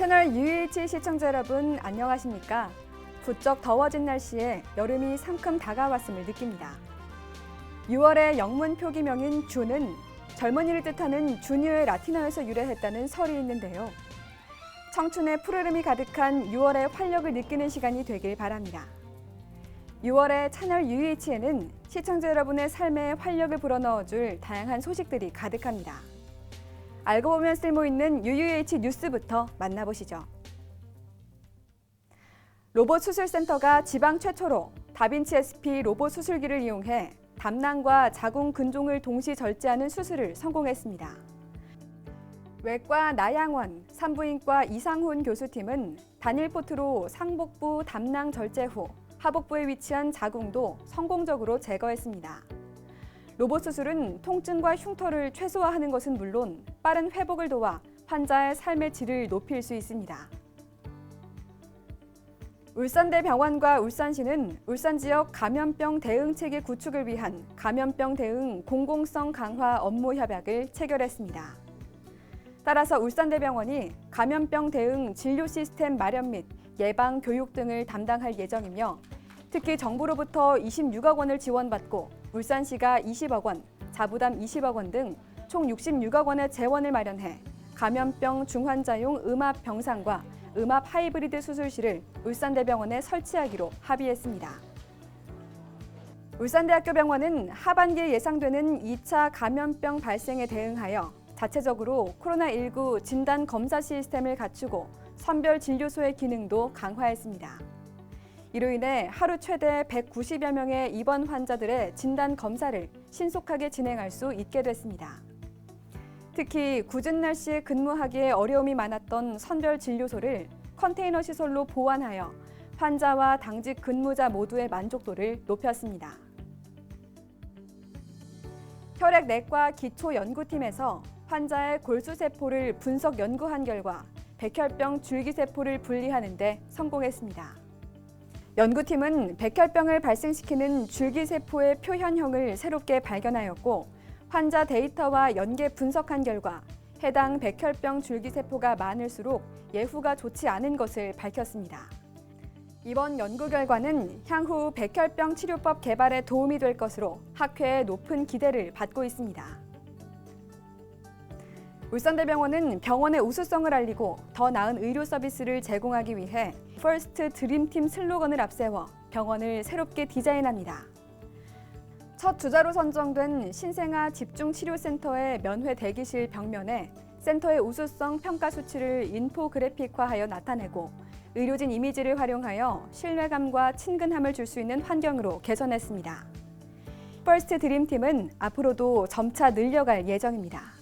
채널 UH 시청자 여러분 안녕하십니까? 부쩍 더워진 날씨에 여름이 상큼 다가왔음을 느낍니다. 6월의 영문 표기명인 주는 젊은이를 뜻하는 주니어의 라틴어에서 유래했다는 설이 있는데요. 청춘의 푸르름이 가득한 6월의 활력을 느끼는 시간이 되길 바랍니다. 6월의 채널 UH에는 시청자 여러분의 삶에 활력을 불어넣어줄 다양한 소식들이 가득합니다. 알고 보면 쓸모 있는 UUH 뉴스부터 만나보시죠. 로봇 수술센터가 지방 최초로 다빈치 SP 로봇 수술기를 이용해 담낭과 자궁 근종을 동시 절제하는 수술을 성공했습니다. 외과 나양원, 산부인과 이상훈 교수팀은 단일 포트로 상복부 담낭 절제 후 하복부에 위치한 자궁도 성공적으로 제거했습니다. 로봇 수술은 통증과 흉터를 최소화하는 것은 물론 빠른 회복을 도와 환자의 삶의 질을 높일 수 있습니다. 울산대 병원과 울산시는 울산 지역 감염병 대응 체계 구축을 위한 감염병 대응 공공성 강화 업무 협약을 체결했습니다. 따라서 울산대병원이 감염병 대응 진료 시스템 마련 및 예방 교육 등을 담당할 예정이며 특히 정부로부터 26억 원을 지원받고 울산시가 20억 원, 자부담 20억 원 등 총 66억 원의 재원을 마련해 감염병 중환자용 음압 병상과 음압 하이브리드 수술실을 울산대병원에 설치하기로 합의했습니다. 울산대학교 병원은 하반기에 예상되는 2차 감염병 발생에 대응하여 자체적으로 코로나19 진단 검사 시스템을 갖추고 선별 진료소의 기능도 강화했습니다. 이로 인해 하루 최대 190여 명의 입원 환자들의 진단 검사를 신속하게 진행할 수 있게 됐습니다. 특히 굳은 날씨에 근무하기에 어려움이 많았던 선별 진료소를 컨테이너 시설로 보완하여 환자와 당직 근무자 모두의 만족도를 높였습니다. 혈액내과 기초연구팀에서 환자의 골수세포를 분석 연구한 결과 백혈병 줄기세포를 분리하는 데 성공했습니다. 연구팀은 백혈병을 발생시키는 줄기세포의 표현형을 새롭게 발견하였고 환자 데이터와 연계 분석한 결과 해당 백혈병 줄기세포가 많을수록 예후가 좋지 않은 것을 밝혔습니다. 이번 연구 결과는 향후 백혈병 치료법 개발에 도움이 될 것으로 학회의 높은 기대를 받고 있습니다. 울산대병원은 병원의 우수성을 알리고 더 나은 의료 서비스를 제공하기 위해 퍼스트 드림팀 슬로건을 앞세워 병원을 새롭게 디자인합니다. 첫 주자로 선정된 신생아 집중치료센터의 면회 대기실 벽면에 센터의 우수성 평가 수치를 인포그래픽화하여 나타내고 의료진 이미지를 활용하여 신뢰감과 친근함을 줄 수 있는 환경으로 개선했습니다. 퍼스트 드림팀은 앞으로도 점차 늘려갈 예정입니다.